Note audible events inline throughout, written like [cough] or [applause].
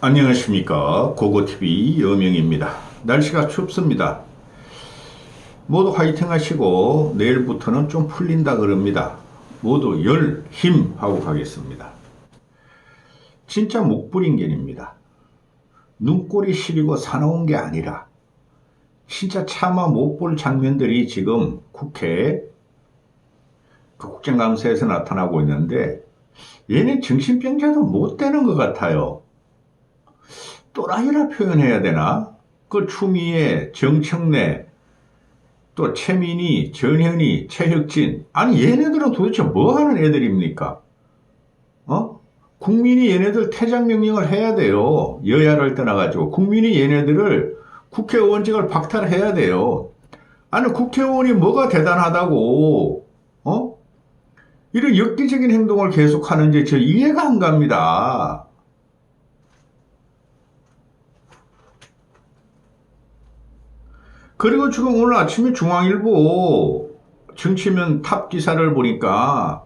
안녕하십니까. 고고TV 여명입니다. 날씨가 춥습니다. 모두 화이팅 하시고 내일부터는 좀 풀린다 그럽니다. 모두 열 힘 하고 가겠습니다. 진짜 목불인견입니다. 눈꼴이 시리고 사나운 게 아니라 진짜 차마 못 볼 장면들이 지금 국회 그 국정감사에서 나타나고 있는데 얘네 정신병자도 못 되는 것 같아요. 또라이라 표현해야 되나? 그 추미애, 정청래, 또 최민희, 전현희, 최혁진. 아니, 얘네들은 도대체 뭐 하는 애들입니까? 어? 국민이 얘네들 퇴장명령을 해야 돼요. 여야를 떠나가지고. 국민이 얘네들을 국회의원직을 박탈해야 돼요. 아니, 국회의원이 뭐가 대단하다고, 어? 이런 역기적인 행동을 계속하는지 저 이해가 안 갑니다. 그리고 지금 오늘 아침에 중앙일보 정치면 탑 기사를 보니까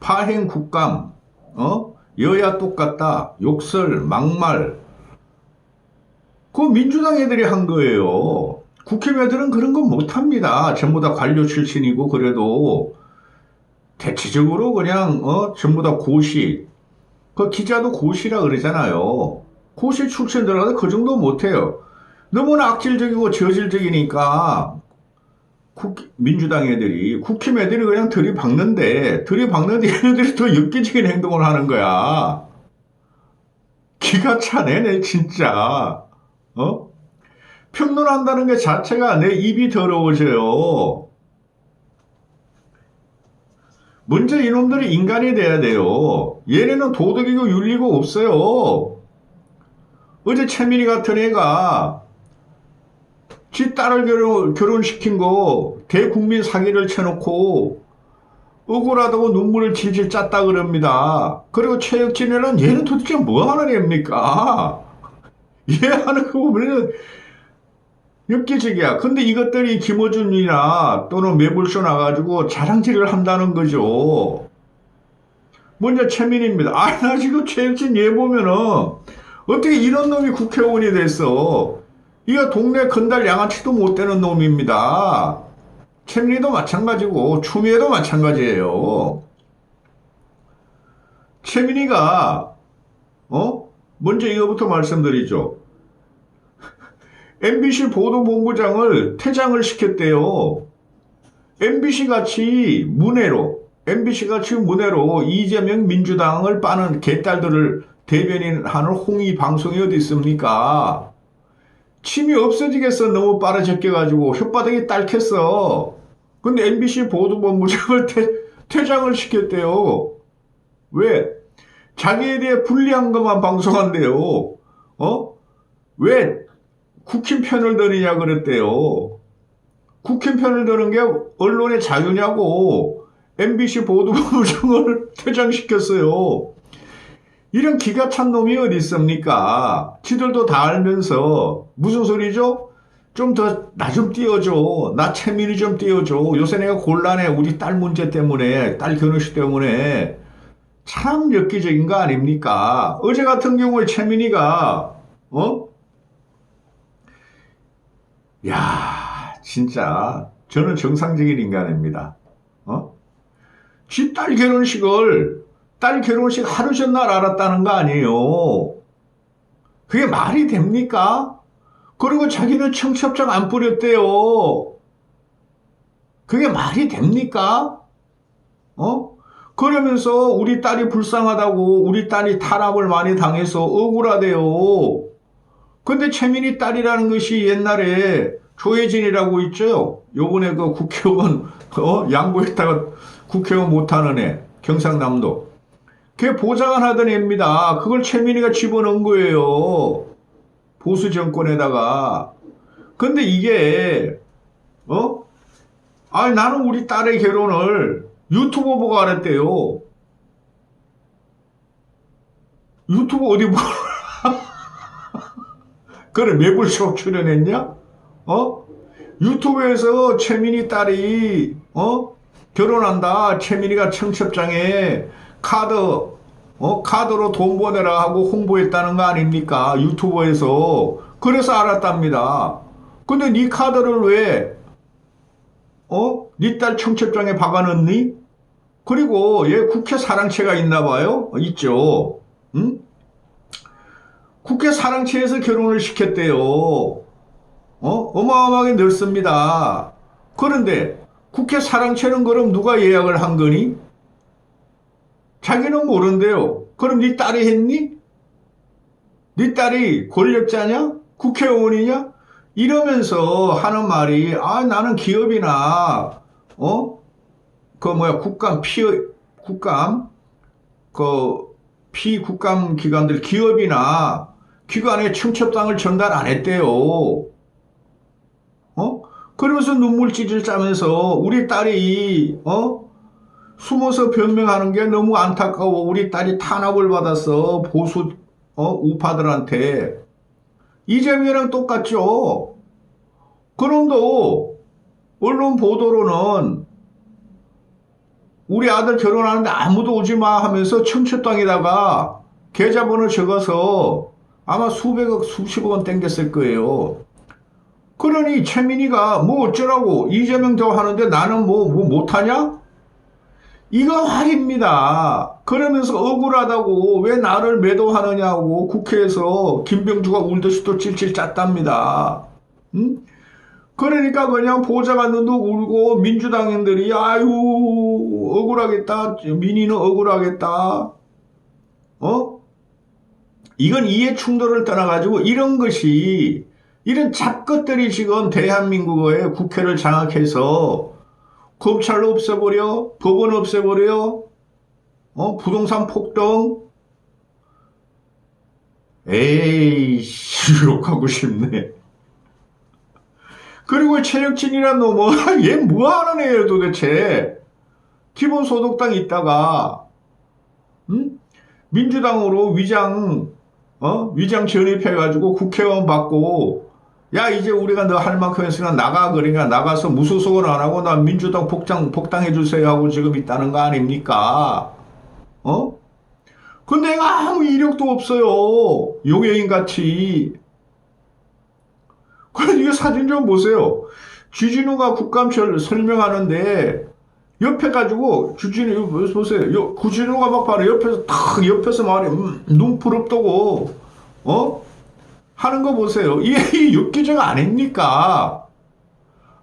파행 국감, 어? 여야 똑같다, 욕설, 막말. 그 민주당 애들이 한 거예요. 국회의원들은 그런 거 못합니다. 전부 다 관료 출신이고 그래도 대체적으로 그냥 어 전부 다 고시 그 기자도 고시라 그러잖아요 고시 출신 들어가도 그 정도 못해요 너무나 악질적이고 저질적이니까 국, 민주당 애들이 국힘 애들이 그냥 들이박는데 들이박는데 얘네들이 더 엽기적인 행동을 하는 거야 기가 차네 진짜 어 평론한다는 게 자체가 내 입이 더러워져요 먼저 이놈들이 인간이 돼야 돼요. 얘네는 도덕이고 윤리고 없어요. 어제 최민희 같은 애가 지 딸을 결혼, 결혼시킨 거 대국민 사기를 쳐놓고 억울하다고 눈물을 질질 짰다 그럽니다. 그리고 최혁진이는 얘는 도대체 뭐 하는 애입니까? 얘 [laughs] 하는 거 보면은 엽기적이야. 근데 이것들이 김어준이나 또는 매불쇼 나가지고 자랑질을 한다는 거죠. 먼저 최민입니다. 아, 나 지금 최혁진 얘 보면은 어떻게 이런 놈이 국회의원이 됐어. 이거 동네 건달 양아치도 못 되는 놈입니다. 최민희도 마찬가지고 추미애도 마찬가지예요. 최민희가 어? 먼저 이거부터 말씀드리죠. MBC 보도본부장을 퇴장을 시켰대요. MBC 같이 문해로, MBC 같이 문해로 이재명 민주당을 빠는 개딸들을 대변인하는 홍이 방송이 어디 있습니까? 침이 없어지겠어. 너무 빠르적혀가지고 혓바닥이 딸켰어. 근데 MBC 보도본부장을 [laughs] 퇴, 퇴장을 시켰대요. 왜? 자기에 대해 불리한 것만 방송한대요. 어? 왜 국힘 편을 드느냐 그랬대요. 국힘 편을 드는 게 언론의 자유냐고 MBC 보도부장을 [laughs] 퇴장시켰어요. 이런 기가 찬 놈이 어디 있습니까? 지들도 다 알면서 무슨 소리죠? 좀 더 나 좀 띄워줘. 나 채민이 좀 띄워줘. 요새 내가 곤란해. 우리 딸 문제 때문에 딸 결혼식 때문에 참 엽기적인 거 아닙니까? 어제 같은 경우에 채민이가 어? 야, 진짜 저는 정상적인 인간입니다. 어? 지 딸 결혼식을 딸 결혼식 하루 전날 알았다는 거 아니에요. 그게 말이 됩니까? 그리고 자기는 청첩장 안 뿌렸대요. 그게 말이 됩니까? 어? 그러면서 우리 딸이 불쌍하다고 우리 딸이 탄압을 많이 당해서 억울하대요. 근데 최민희 딸이라는 것이 옛날에 조혜진이라고 있죠. 요번에 그 국회의원 어? 양보했다가 국회의원 못하는 애 경상남도. 걔 보좌관 하던 애입니다. 그걸 최민희가 집어넣은 거예요. 보수 정권에다가. 근데 이게 어? 아니 나는 우리 딸의 결혼을 유튜브 보고 알았대요. 유튜브 어디 보고 [laughs] 그래 매불쇼 출연했냐? 어? 유튜브에서 최민희 딸이 어? 결혼한다. 최민희가 청첩장에 카드 어, 카드로 돈 보내라 하고 홍보했다는 거 아닙니까? 유튜버에서. 그래서 알았답니다. 근데 네 카드를 왜, 어? 네 딸 청첩장에 박아넣니? 그리고 얘 국회 사랑채가 있나 봐요? 있죠. 응? 국회 사랑채에서 결혼을 시켰대요. 어? 어마어마하게 넓습니다. 그런데 국회 사랑채는 그럼 누가 예약을 한 거니? 자기는 모른대요. 그럼 네 딸이 했니? 네 딸이 권력자냐? 국회의원이냐? 이러면서 하는 말이 아 나는 기업이나 어? 그 뭐야 국감 피 국감 그 피국감 기관들 기업이나 기관에 청첩장을 전달 안 했대요. 어? 그러면서 눈물찔찔 짜면서 우리 딸이 어? 숨어서 변명하는 게 너무 안타까워. 우리 딸이 탄압을 받았어. 보수 어? 우파들한테. 이재명이랑 똑같죠. 그럼도 언론 보도로는 우리 아들 결혼하는데 아무도 오지 마 하면서 청첩장에다가 계좌번호 적어서 아마 수백억, 수십억 원 땡겼을 거예요. 그러니 최민희가 뭐 어쩌라고 이재명 더 하는데 나는 뭐, 뭐 못하냐? 이거 말입니다. 그러면서 억울하다고 왜 나를 매도하느냐고 국회에서 김병주가 울듯이 또 찔찔 짰답니다. 응? 그러니까 그냥 보좌관 눈도 울고 민주당인들이 아유 억울하겠다. 민희는 억울하겠다. 어? 이건 이해 충돌을 떠나가지고 이런 것이 이런 잡것들이 지금 대한민국의 국회를 장악해서 검찰 없애버려, 법원 없애버려, 어? 부동산 폭등. 에이, 욕하고 싶네. 그리고 최혁진이란 놈은 [laughs] 얘 뭐하는 애예요 도대체. 기본소득당 있다가 음? 민주당으로 위장 어? 위장 전입해가지고 국회의원 받고 야 이제 우리가 너 할 만큼 했으니까 나가 그러니까 나가서 무소속은 안 하고 나 민주당 복당 복당해 주세요 하고 지금 있다는 거 아닙니까? 어? 근데 얘가 아무 이력도 없어요. 용해인 같이. 그래 이거 사진 좀 보세요. 주진우가 국감철 설명하는데 옆에 가지고 주진우 이거 보세요. 요, 구진우가 막 바로 옆에서 탁 옆에서 말해 음, 눈 부릅뜨고 어 하는 거 보세요. 이게 육기적 아닙니까?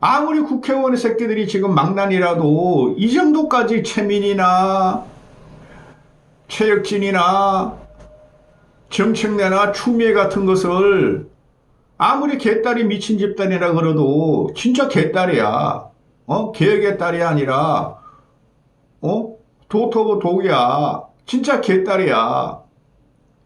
아무리 국회의원의 새끼들이 지금 망난이라도 이 정도까지 최민이나 최혁진이나 정책내나 추미애 같은 것을 아무리 개딸이 미친 집단이라 그래도 진짜 개딸이야. 어? 개혁의 딸이 아니라 어? 도토고 독이야. 진짜 개딸이야.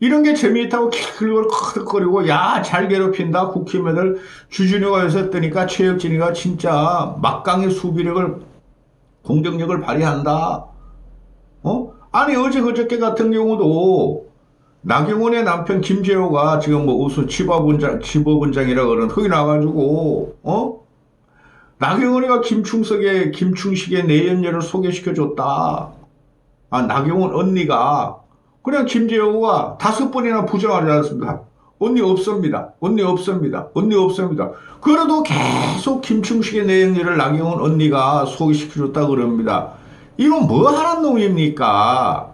이런 게 재미있다고 킬킬걸 컥거리고 야 잘 괴롭힌다 국힘애들 주준이가 요새 뜨니까 최혁진이가 진짜 막강의 수비력을 공격력을 발휘한다. 어? 아니 어제 그저께 같은 경우도 나경원의 남편 김재호가 지금 뭐 우수 치법원장 치법원장이라 그러는 거기 나가지고 어? 나경원이가 김충석의 김충식의 내연녀를 소개시켜 줬다. 아 나경원 언니가 그냥 김재호가 다섯 번이나 부정하지 않습니까? 언니 없습니다. 언니 없습니다. 언니 없습니다. 그래도 계속 김충식의 내연녀를 나경원 언니가 소개시켜 줬다 그럽니다. 이건 뭐 하는 놈입니까?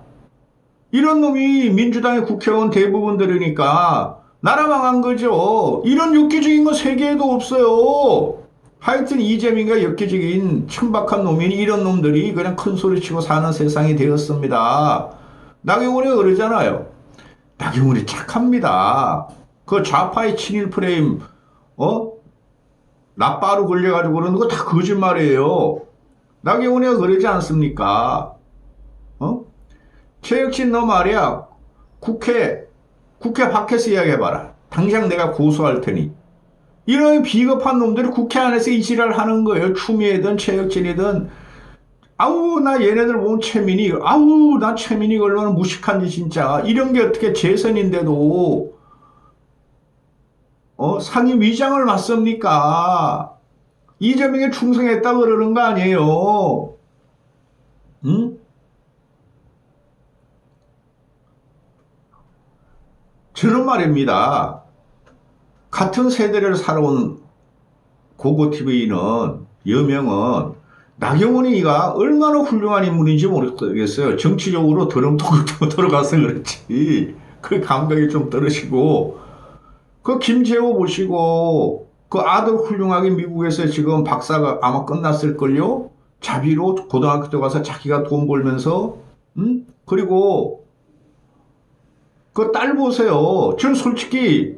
이런 놈이 민주당의 국회의원 대부분들이니까 나라 망한 거죠. 이런 엽기적인 건 세계에도 없어요. 하여튼 이재명과 엽기적인 천박한 놈이 이런 놈들이 그냥 큰 소리 치고 사는 세상이 되었습니다. 나경원이 그러잖아요. 나경원이 착합니다. 그 좌파의 친일 프레임, 어? 나빠로 걸려가지고 그러는 거 다 거짓말이에요. 나경원이가 그러지 않습니까? 어? 최혁신 너 말이야 국회 국회 밖에서 이야기해봐라 당장 내가 고소할 테니 이런 비겁한 놈들이 국회 안에서 이 지랄 하는 거예요 추미애든 최혁진이든 아우 나 얘네들 보면 최민희 아우 나 최민희 걸로는 무식한지 진짜 이런 게 어떻게 재선인데도 어 상임 위장을 맞습니까 이재명에 충성했다 그러는 거 아니에요 응? 저는 말입니다. 같은 세대를 살아온 고고TV는 여명은 나경원이가 얼마나 훌륭한 인물인지 모르겠어요. 정치적으로 더럼통도 [laughs] 들어가서 그렇지. 그 감각이 좀 떨어지고 그 김재호 보시고 그 아들 훌륭하게 미국에서 지금 박사가 아마 끝났을걸요? 자비로 고등학교 때 가서 자기가 돈 벌면서 음? 그리고 그 딸 보세요. 전 솔직히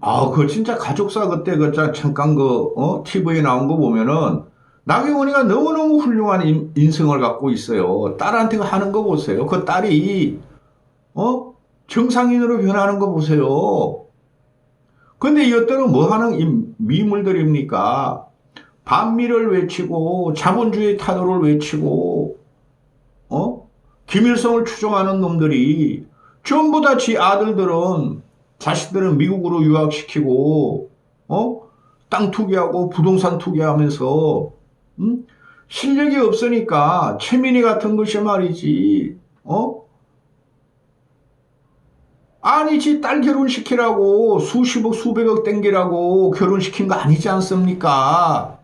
아, 그 진짜 가족사 그때 그 자- 잠깐 그 어? TV에 나온 거 보면은 나경원이가 너무너무 훌륭한 인, 인성을 갖고 있어요. 딸한테 하는 거 보세요. 그 딸이 어? 정상인으로 변하는 거 보세요. 근데 이것들은 뭐 하는 이 미물들입니까? 반미를 외치고 자본주의 타도를 외치고 어? 김일성을 추종하는 놈들이 전부 다 지 아들들은 자식들은 미국으로 유학시키고 어? 땅 투기하고 부동산 투기하면서 음? 실력이 없으니까 최민희 같은 것이 말이지 어? 아니 지 딸 결혼시키라고 수십억 수백억 땡기라고 결혼시킨 거 아니지 않습니까?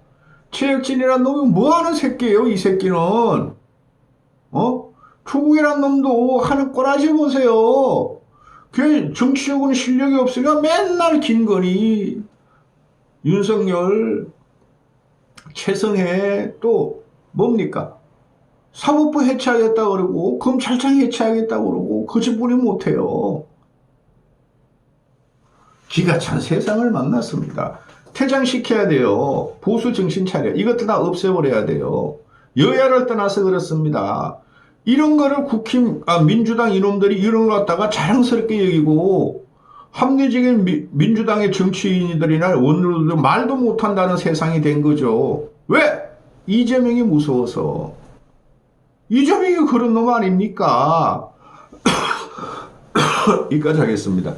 최혁진이란 놈이 뭐하는 새끼예요 이 새끼는 어? 조국이란 놈도 하는 꼬라지 보세요 걔 정치적으로 실력이 없으니까 맨날 김건희 윤석열 최성해 또 뭡니까 사법부 해체하겠다 그러고 검찰청 해체하겠다 그러고 거짓말이 못해요 기가 찬 세상을 만났습니다. 퇴장시켜야 돼요. 보수 정신 차려. 이것도 다 없애버려야 돼요. 여야를 떠나서 그렇습니다. 이런 거를 국힘, 아, 민주당 이놈들이 이런 거 갖다가 자랑스럽게 여기고 합리적인 미- 민주당의 정치인들이나 원로들도 말도 못한다는 세상이 된 거죠. 왜? 이재명이 무서워서. 이재명이 그런 놈 아닙니까? [coughs] 여기까지 하겠습니다.